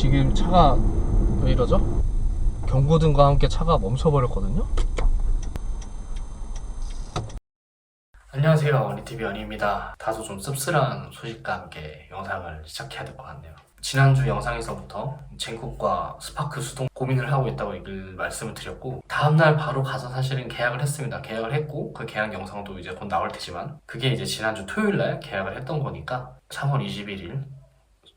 지금 차가 왜 이러죠? 경고등과 함께 차가 멈춰버렸거든요. 안녕하세요, 리티비 연입니다. 다소 좀 씁쓸한 소식과 함께 영상을 시작해야 될 것 같네요. 지난주 영상에서부터 젠쿡과 스파크 수동 고민을 하고 있다고 얘기를 말씀을 드렸고 다음날 바로 가서 사실은 계약을 했습니다. 계약을 했고 그 계약 영상도 이제 곧 나올 테지만 그게 이제 지난주 토요일날 계약을 했던 거니까 3월 21일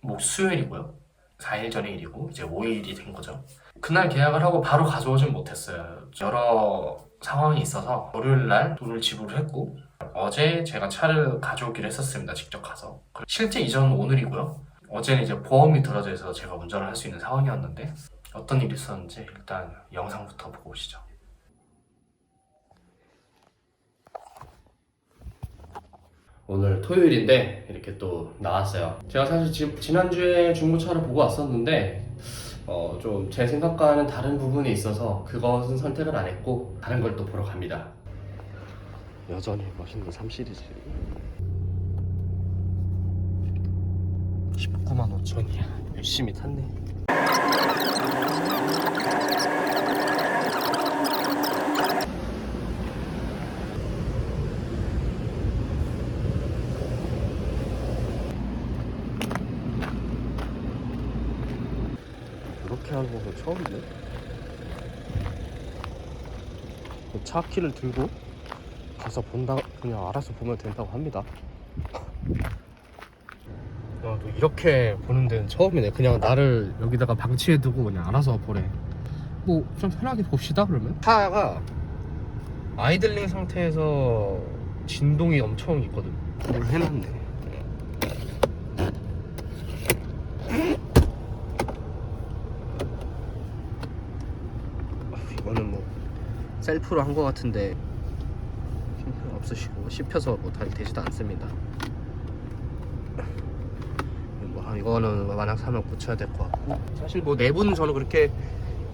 목 수요일이고요. 4일 전의 일이고 이제 5일이 된 거죠. 그날 계약을 하고 바로 가져오진 못했어요. 여러 상황이 있어서 월요일 날 돈을 지불을 했고 어제 제가 차를 가져오기로 했었습니다. 직접 가서. 실제 이전은 오늘이고요. 어제는 이제 보험이 들어져 있어서 제가 운전을 할 수 있는 상황이었는데 어떤 일이 있었는지 일단 영상부터 보고 오시죠. 오늘 토요일인데 이렇게 또 나왔어요. 제가 사실 지, 지난주에 중고차를 보고 왔었는데 어, 좀 제 생각과는 다른 부분이 있어서 그것은 선택을 안 했고 다른 걸 또 보러 갑니다. 여전히 멋있는 3 시리즈 19만 5천이야 열심히 탔네 이렇게 하는 거는 처음이네 차 키를 들고 가서 본다 그냥 알아서 보면 된다고 합니다. 어, 또 이렇게 보는 데는 처음이네. 그냥 나를 여기다가 방치해두고 그냥 알아서 보래. 뭐 좀 편하게 봅시다 그러면. 차가 아이들링 상태에서 진동이 엄청 있거든. 뭘 해놨네. 이거는 뭐 셀프로 한거 같은데 힘 없으시고 씹혀서 뭐 다리 되지도 않습니다. 뭐 이거는 만약 사면 고쳐야 될 것 같고 사실 뭐 내부는 저는 그렇게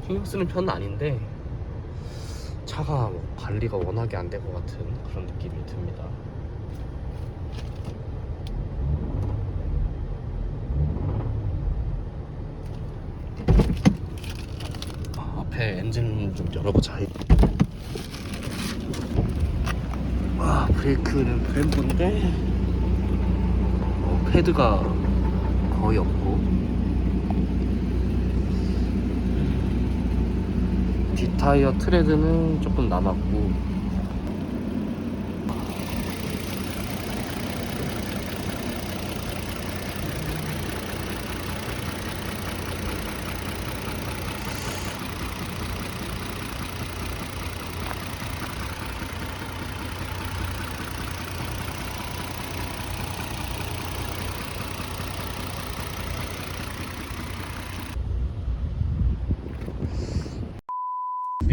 신경 쓰는 편은 아닌데 차가 뭐 관리가 워낙에 안된것 같은 그런 느낌이 듭니다. 아, 앞에 엔진 좀 열어보자. 아 브레이크는 브em보인데? 어, 패드가 거의 없고. 뒷타이어 트레드는 조금 남았고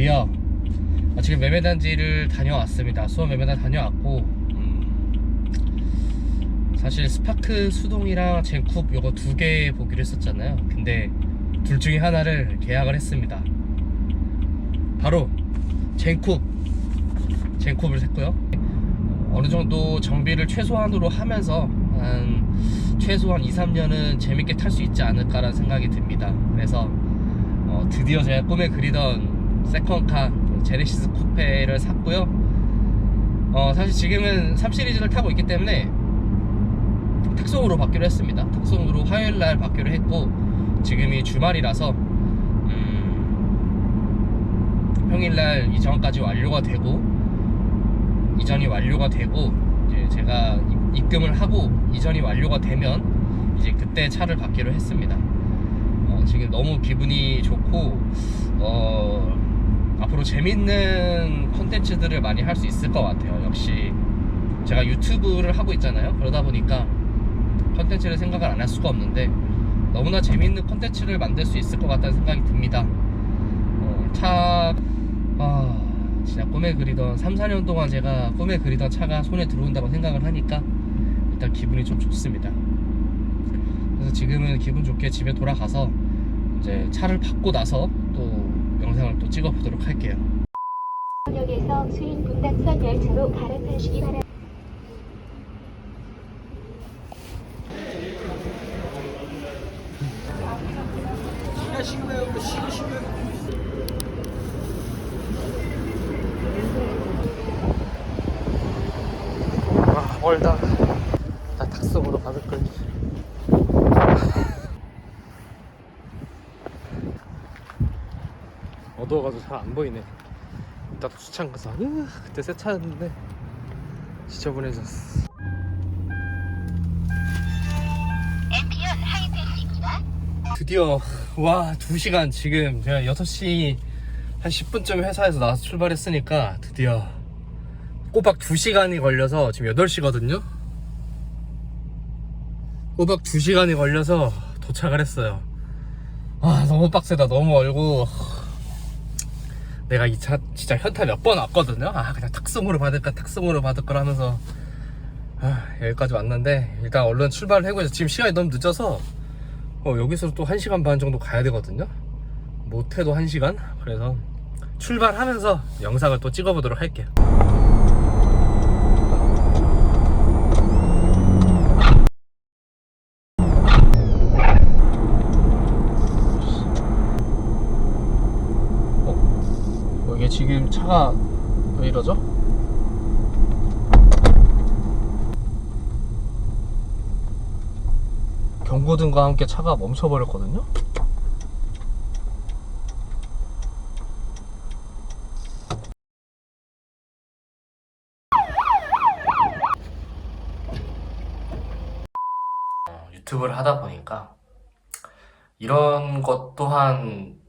미야 아, 지금 매매단지를 다녀왔습니다. 수원 매매단 다녀왔고 음, 사실 스파크 수동이랑 젠쿱 요거 두 개 보기로 했었잖아요. 근데 둘 중에 하나를 계약을 했습니다. 바로 젠쿱 젠쿱을 샀고요. 어느 정도 정비를 최소한으로 하면서 한 최소한 2, 3년은 재밌게 탈 수 있지 않을까라는 생각이 듭니다. 그래서 어, 드디어 제가 꿈에 그리던 세컨카 제네시스 쿠페를 샀고요. 어, 사실 지금은 3 시리즈를 타고 있기 때문에 특송으로 받기로 했습니다. 특송으로 화요일 날 받기로 했고 지금이 주말이라서 음, 평일 날 이전까지 완료가 되고 이전이 완료가 되고 이제 제가 입- 입금을 하고 이전이 완료가 되면 이제 그때 차를 받기로 했습니다. 어, 지금 너무 기분이 좋고 어, 앞으로 재밌는 콘텐츠들을 많이 할 수 있을 것 같아요. 역시 제가 유튜브를 하고 있잖아요. 그러다 보니까 콘텐츠를 생각을 안 할 수가 없는데 너무나 재밌는 콘텐츠를 만들 수 있을 것 같다는 생각이 듭니다. 어, 차, 아, 진짜 꿈에 그리던 3, 4년 동안 제가 꿈에 그리던 차가 손에 들어온다고 생각을 하니까 일단 기분이 좀 좋습니다. 그래서 지금은 기분 좋게 집에 돌아가서 이제 차를 받고 나서 또 영상을 또 찍어 보도록 할게요. 역에서 수인 분당선 열차로 갈아타시기 바랍니다 나 탁송으로 받을 걸 어두워가지고 잘 안 보이네. 이따 또 수창 가서 으, 그때 새 차였는데. 지저분해졌어. 드디어 와 2시간 지금. 제가 6시 한 10분쯤 회사에서 나와서 출발했으니까 드디어 꼬박 2시간이 걸려서 지금 8시거든요? 꼬박 2시간이 걸려서 도착을 했어요. 아 너무 빡세다. 너무 멀고 내가 이 차 진짜 현타 몇 번 왔거든요 아 그냥 탁송으로 받을까 탁송으로 받을까 하면서 아 여기까지 왔는데 일단 얼른 출발을 해고 지금 시간이 너무 늦어서 어, 여기서 또 1시간 반 정도 가야 되거든요. 못해도 1시간? 그래서 출발하면서 영상을 또 찍어보도록 할게요. 어? 이게 지금 차가 왜 이러죠? 경고등과 함께 차가 멈춰버렸거든요. 어, 유튜브를 하다 보니까 이런 것 또한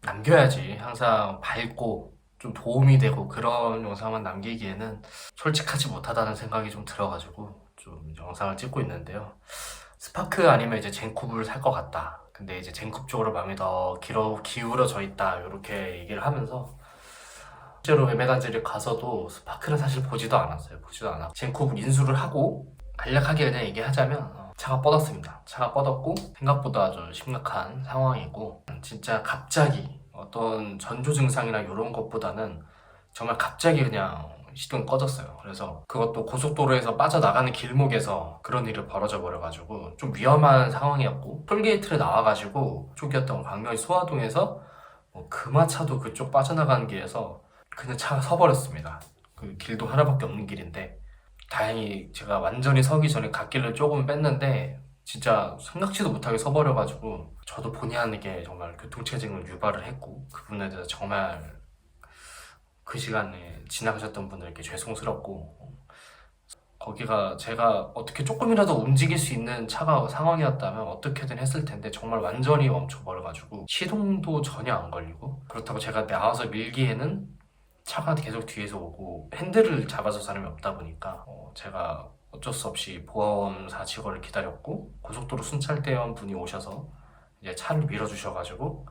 남겨야지 항상 밝고 좀 도움이 되고 그런 영상만 남기기에는 솔직하지 못하다는 생각이 좀 들어가지고 좀 영상을 찍고 있는데요. 스파크 아니면 이제 젠쿱을 살 것 같다. 근데 이제 젠쿱 쪽으로 마음이 더 길어, 기울어져 있다. 이렇게 얘기를 하면서 실제로 매매 단지를 가서도 스파크를 사실 보지도 않았어요. 보지도 않았고 젠쿱을 인수를 하고 간략하게 그냥 얘기하자면 어, 차가 뻗었습니다. 차가 뻗었고 생각보다 좀 심각한 상황이고 진짜 갑자기 어떤 전조 증상이나 이런 것보다는 정말 갑자기 그냥 시동이 꺼졌어요. 그래서 그것도 고속도로에서 빠져나가는 길목에서 그런 일이 벌어져 버려가지고 좀 위험한 상황이었고 톨게이트를 나와가지고 쪽이었던 광명시 소화동에서 뭐 금화차도 그쪽 빠져나가는 길에서 그냥 차가 서버렸습니다. 그 길도 하나밖에 없는 길인데 다행히 제가 완전히 서기 전에 갓길을 조금 뺐는데 진짜 생각지도 못하게 서버려가지고 저도 본의 아니게 정말 교통체증을 유발을 했고 그분에 대해서 정말 그 시간에 지나가셨던 분들께 죄송스럽고 거기가 제가 어떻게 조금이라도 움직일 수 있는 차가 상황이었다면 어떻게든 했을 텐데 정말 완전히 멈춰버려가지고 시동도 전혀 안 걸리고 그렇다고 제가 나와서 밀기에는 차가 계속 뒤에서 오고 핸들을 잡아줄 사람이 없다 보니까 어, 제가 어쩔 수 없이 보험사 직원을 기다렸고 고속도로 순찰대원 분이 오셔서 이제 차를 밀어주셔가지고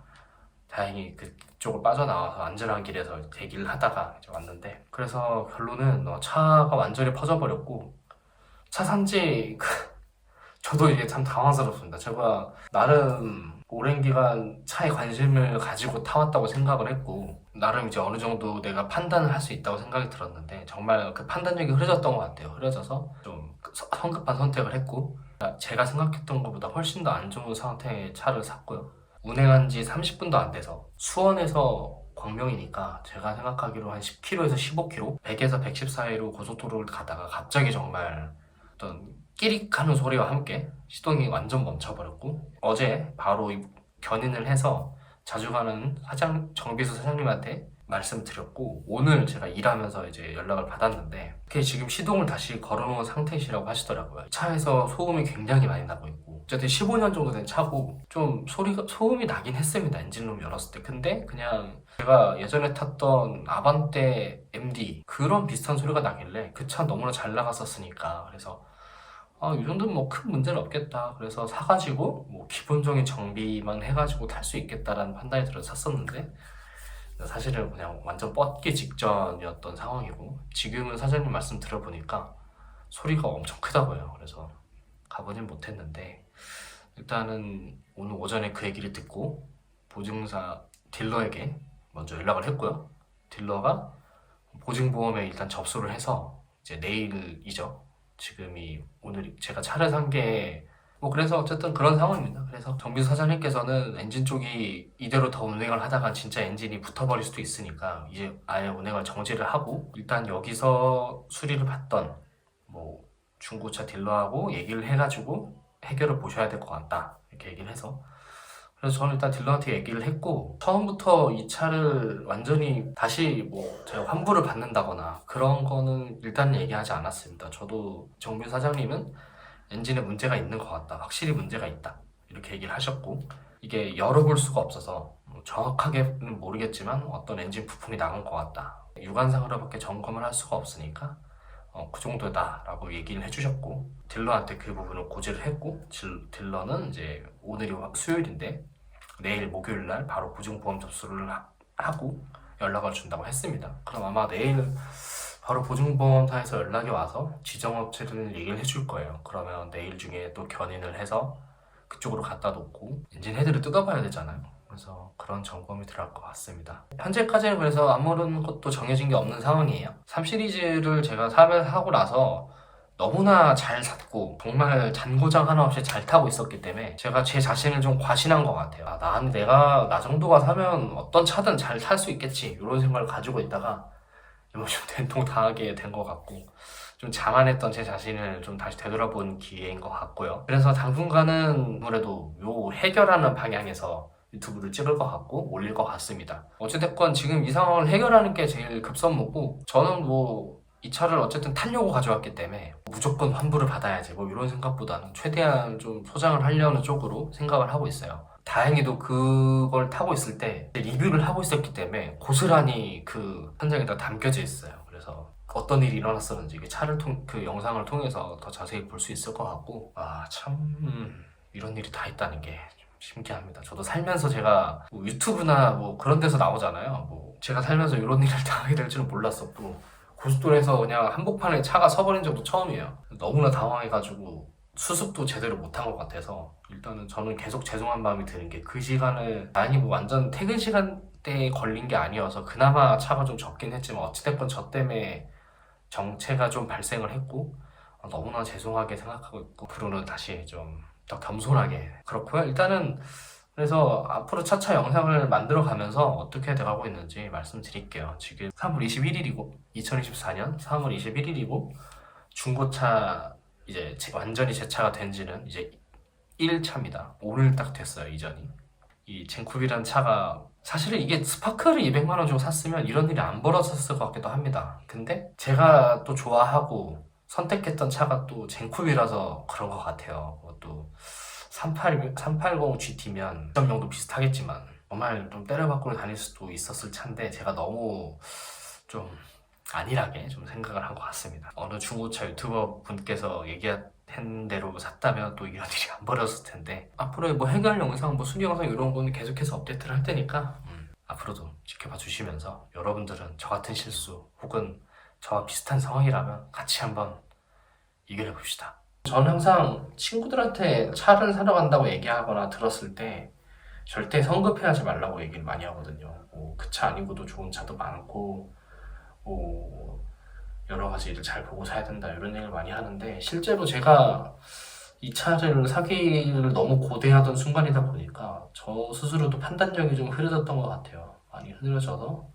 다행히 그쪽을 빠져나와서 안전한 길에서 대기를 하다가 이제 왔는데 그래서 결론은 어, 차가 완전히 퍼져버렸고 차 산지 저도 이게 참 당황스럽습니다. 제가 나름 오랜 기간 차에 관심을 가지고 타왔다고 생각을 했고 나름 이제 어느 정도 내가 판단을 할 수 있다고 생각이 들었는데 정말 그 판단력이 흐려졌던 것 같아요. 흐려져서 좀 서- 성급한 선택을 했고 제가 생각했던 것보다 훨씬 더 안 좋은 상태의 차를 샀고요. 운행한 지 30분도 안 돼서 수원에서 광명이니까 제가 생각하기로 한 10km에서 15km, 100에서 110 사이로 고속도로를 가다가 갑자기 정말 어떤 끼릭 하는 소리와 함께 시동이 완전 멈춰버렸고 어제 바로 이 견인을 해서 자주 가는 사장 정비소 사장님한테 말씀드렸고 오늘 제가 일하면서 이제 연락을 받았는데 그게 지금 시동을 다시 걸어놓은 상태시라고 하시더라고요. 차에서 소음이 굉장히 많이 나고 있고 어쨌든 15년 정도 된 차고 좀 소리가 소음이 나긴 했습니다. 엔진룸 열었을 때. 근데 그냥 제가 예전에 탔던 아반떼 MD 그런 비슷한 소리가 나길래 그 차 너무나 잘 나갔었으니까 그래서 아, 이 정도면 뭐 큰 문제는 없겠다. 그래서 사가지고 뭐 기본적인 정비만 해가지고 탈 수 있겠다라는 판단이 들어서 샀었는데 사실은 그냥 완전 뻗기 직전이었던 상황이고 지금은 사장님 말씀 들어보니까 소리가 엄청 크다고요. 그래서 가보진 못했는데 일단은 오늘 오전에 그 얘기를 듣고 보증사 딜러에게 먼저 연락을 했고요. 딜러가 보증보험에 일단 접수를 해서 이제 내일이죠. 지금이 오늘 제가 차를 산게 뭐 그래서 어쨌든 그런 상황입니다. 그래서 정비소 사장님께서는 엔진 쪽이 이대로 더 운행을 하다가 진짜 엔진이 붙어버릴 수도 있으니까 이제 아예 운행을 정지를 하고 일단 여기서 수리를 받던 뭐 중고차 딜러하고 얘기를 해가지고 해결을 보셔야 될 것 같다 이렇게 얘기를 해서 그래서 저는 일단 딜러한테 얘기를 했고 처음부터 이 차를 완전히 다시 뭐 제가 환불을 받는다거나 그런 거는 일단 얘기하지 않았습니다. 저도 정빈 사장님은 엔진에 문제가 있는 것 같다. 확실히 문제가 있다. 이렇게 얘기를 하셨고 이게 열어볼 수가 없어서 뭐 정확하게는 모르겠지만 어떤 엔진 부품이 나간 것 같다. 유관상으로밖에 점검을 할 수가 없으니까 어, 그 정도다라고 얘기를 해주셨고 딜러한테 그 부분을 고지를 했고 질- 딜러는 이제 오늘이 화- 수요일인데 내일 목요일 날 바로 보증보험 접수를 하- 하고 연락을 준다고 했습니다. 그럼 아마 내일 바로 보증보험사에서 연락이 와서 지정업체를 얘기를 해줄 거예요. 그러면 내일 중에 또 견인을 해서 그쪽으로 갖다 놓고 엔진 헤드를 뜯어봐야 되잖아요. 그래서 그런 점검이 들어갈 것 같습니다. 현재까지는 그래서 아무런 것도 정해진 게 없는 상황이에요. 3 시리즈를 제가 사면 하고 나서 너무나 잘 샀고 정말 잔고장 하나 없이 잘 타고 있었기 때문에 제가 제 자신을 좀 과신한 것 같아요. 아, 나 내가 나 정도가 사면 어떤 차든 잘 탈 수 있겠지 이런 생각을 가지고 있다가 좀 된통 당하게 된 것 같고 좀 자만했던 제 자신을 좀 다시 되돌아본 기회인 것 같고요. 그래서 당분간은 아무래도 요 해결하는 방향에서 유튜브를 찍을 것 같고 올릴 것 같습니다. 어찌됐건 지금 이 상황을 해결하는 게 제일 급선무고 저는 뭐 이 차를 어쨌든 타려고 가져왔기 때문에 무조건 환불을 받아야지 뭐 이런 생각보다는 최대한 좀 소장을 하려는 쪽으로 생각을 하고 있어요. 다행히도 그걸 타고 있을 때 리뷰를 하고 있었기 때문에 고스란히 그 현장에다 담겨져 있어요. 그래서 어떤 일이 일어났었는지 그 차를 통, 그 영상을 통해서 더 자세히 볼 수 있을 것 같고 아 참 음, 이런 일이 다 있다는 게좀 신기합니다. 저도 살면서 제가 뭐 유튜브나 뭐 그런 데서 나오잖아요. 뭐 제가 살면서 이런 일을 당하게 될 줄은 몰랐었고 고속도로에서 그냥 한복판에 차가 서버린 적도 처음이에요. 너무나 당황해가지고 수습도 제대로 못한 것 같아서 일단은 저는 계속 죄송한 마음이 드는 게 그 시간을 아니 뭐 완전 퇴근 시간대에 걸린 게 아니어서 그나마 차가 좀 적긴 했지만 어찌됐건 저 때문에 정체가 좀 발생을 했고 어, 너무나 죄송하게 생각하고 있고 앞으로는 다시 좀 더 겸손하게. 그렇고요. 일단은 그래서 앞으로 차차 영상을 만들어 가면서 어떻게 돼가고 있는지 말씀드릴게요. 지금 3월 21일이고 2024년 3월 21일이고 중고차 이제 제- 완전히 제 차가 된 지는 이제 1차입니다 오늘 딱 됐어요 이전이 이 젠쿱이라는 차가 사실은 이게 스파크를 200만 원 주고 샀으면 이런 일이 안 벌어졌을 것 같기도 합니다. 근데 제가 또 좋아하고 선택했던 차가 또 젠쿱이라서 그런 것 같아요. 또 380, 380 GT면 점용도 비슷하겠지만 정말 좀 때려박고 다닐 수도 있었을 차인데 제가 너무 좀 안일하게 좀 생각을 한 것 같습니다. 어느 중고차 유튜버 분께서 얘기한 대로 샀다면 또 이런 일이 안 벌어졌을 텐데 앞으로의 뭐 해결 영상, 뭐 순위 영상 이런 거는 계속해서 업데이트를 할 테니까 음, 앞으로도 지켜봐 주시면서 여러분들은 저 같은 실수 혹은 저와 비슷한 상황이라면 같이 한번 이겨내 봅시다. 저는 항상 친구들한테 차를 사러 간다고 얘기하거나 들었을 때 절대 성급해하지 말라고 얘기를 많이 하거든요. 뭐 그 차 아니고도 좋은 차도 많고 뭐 여러 가지 일을 잘 보고 사야 된다 이런 얘기를 많이 하는데 실제로 제가 이 차를 사기를 너무 고대하던 순간이다 보니까 저 스스로도 판단력이 좀 흐려졌던 것 같아요. 많이 흐려져서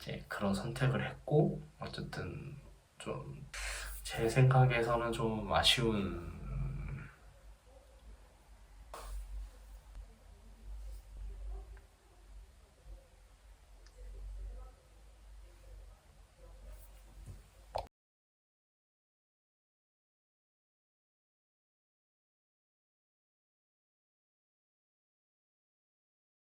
이제 그런 선택을 했고 어쨌든 좀 제 생각에서는 좀 아쉬운